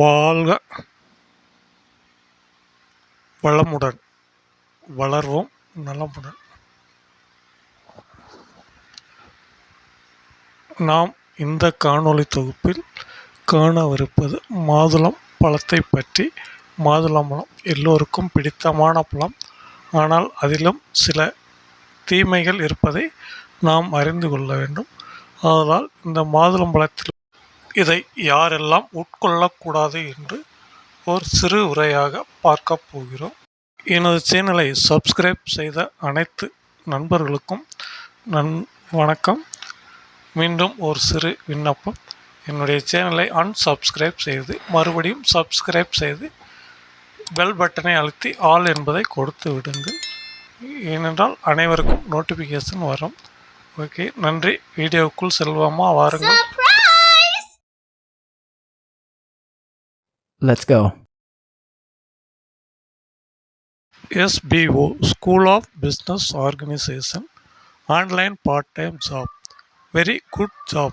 வாழ்க வளமுடன். வளர்வோம் நலமுடன். நாம் இந்த காணொளி தொகுப்பில் காணவிருப்பது மாதுளம் பழத்தை பற்றி. மாதுளம்பழம் எல்லோருக்கும் பிடித்தமான பழம். ஆனால் அதிலும் சில தீமைகள் இருப்பதை நாம் அறிந்து கொள்ள வேண்டும். ஆதலால் இந்த மாதுளம்பழத்தில் இதை யாரெல்லாம் உட்கொள்ளக்கூடாது என்று ஒரு சிறு உரையாக பார்க்க போகிறோம். எனது சேனலை சப்ஸ்கிரைப் செய்த அனைத்து நண்பர்களுக்கும் நன் வணக்கம். மீண்டும் ஒரு சிறு விண்ணப்பம். என்னுடைய சேனலை அன்சப்ஸ்கிரைப் செய்து மறுபடியும் சப்ஸ்கிரைப் செய்து பெல் பட்டனை அழுத்தி ஆல் என்பதை கொடுத்து விடுங்கள். ஏனென்றால் அனைவருக்கும் நோட்டிஃபிகேஷன் வரும். ஓகே நன்றி. வீடியோவுக்குள் செல்வோமா? வாருங்கள். Let's go. SBO School of Business Organization Online Part Time Job Very good job.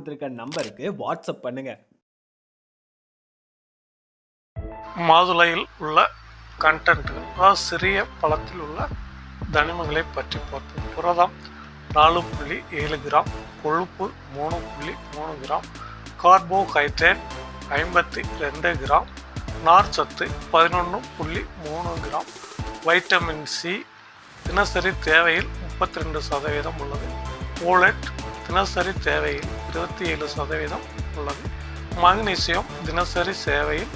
கொடுத்துருக்க நம்பருக்கு வாட்ஸ்அப் பண்ணுங்க. மாதுளையில் உள்ள கண்டென்ட்கள் அதாவது சிறிய பழத்தில் உள்ள தனிமங்களை பற்றி பார்ப்போம். புரதம் நாலு புள்ளி ஏழு கிராம் கொழுப்பு மூணு புள்ளி மூணு கிராம் கார்போஹைட்ரேட் ஐம்பத்தி ரெண்டு கிராம் நார்ச்சத்து பதினொன்று புள்ளி மூணு கிராம் வைட்டமின் சி தினசரி தேவையில் முப்பத்தி ரெண்டு சதவீதம் உள்ளது. ஓலட் தினசரி தேவையில் இருபத்தி ஏழு சதவீதம் உள்ளது. மக்னீசியம் தினசரி சேவையில்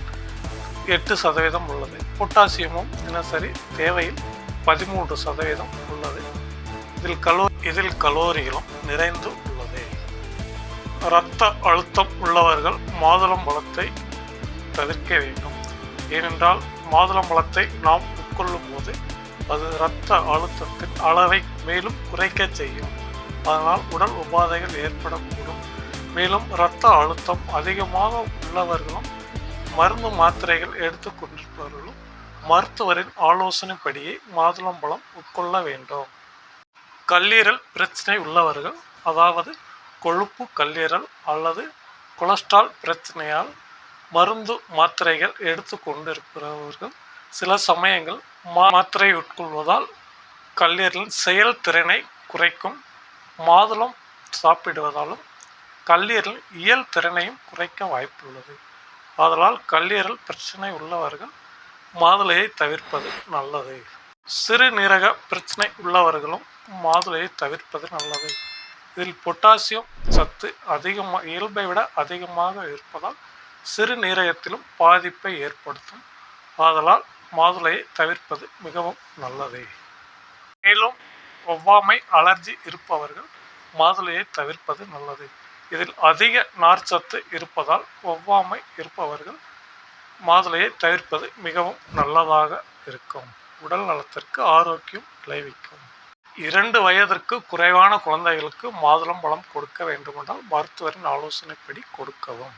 எட்டு சதவீதம் உள்ளது. பொட்டாசியமும் தினசரி தேவையில் பதிமூன்று சதவீதம் உள்ளது. இதில் கலோ இதில் கலோரிகளும் நிறைந்து உள்ளது. இரத்த அழுத்தம் உள்ளவர்கள் மாதுளம் பழத்தை தவிர்க்க வேண்டும். ஏனென்றால் மாதுளம் பழத்தை நாம் உட்கொள்ளும் போது அது இரத்த அழுத்தத்தின் அளவை மேலும் குறைக்க செய்யும். அதனால் உடல் உபாதைகள் ஏற்படக்கூடும். மேலும் இரத்த அழுத்தம் அதிகமாக உள்ளவர்களும் மருந்து மாத்திரைகள் எடுத்துக்கொண்டிருப்பவர்களும் மருத்துவரின் ஆலோசனைப்படியே மாதுளம்பழம் உட்கொள்ள வேண்டும். கல்லீரல் பிரச்சனை உள்ளவர்கள் அதாவது கொழுப்பு கல்லீரல் அல்லது கொலஸ்ட்ரால் பிரச்சனையால் மருந்து மாத்திரைகள் எடுத்து கொண்டிருக்கிறவர்கள் சில சமயங்கள் மா- மாத்திரை உட்கொள்வதால் கல்லீரலின் செயல்திறனை குறைக்கும் மாதுளம் சாப்பிடுவதாலும் கல்லீரல் இயல் திறனையும் குறைக்க வாய்ப்புள்ளது. ஆதலால் கல்லீரல் பிரச்சனை உள்ளவர்கள் மாதுளையை தவிர்ப்பது நல்லது. சிறுநீரக பிரச்சனை உள்ளவர்களும் மாதுளையை தவிர்ப்பது நல்லது. இதில் பொட்டாசியம் சத்து அதிகமாக இயல்பை விட அதிகமாக இருப்பதால் சிறுநீரகத்திலும் பாதிப்பை ஏற்படுத்தும். ஆதலால் மாதுளையை தவிர்ப்பது மிகவும் நல்லது. மேலும் ஒவ்வாமை அலர்ஜி இருப்பவர்கள் மாதுளையை தவிர்ப்பது நல்லது. இதில் அதிக நார்ச்சத்து இருப்பதால் ஒவ்வாமை இருப்பவர்கள் மாதுளையை தவிர்ப்பது மிகவும் நல்லதாக இருக்கும். உடல் நலத்திற்கு ஆரோக்கியம் விளைவிக்கும். இரண்டு வயதிற்கு குறைவான குழந்தைகளுக்கு மாதுளம்பழம் கொடுக்க வேண்டுமென்றால் மருத்துவரின் ஆலோசனைப்படி கொடுக்கவும்.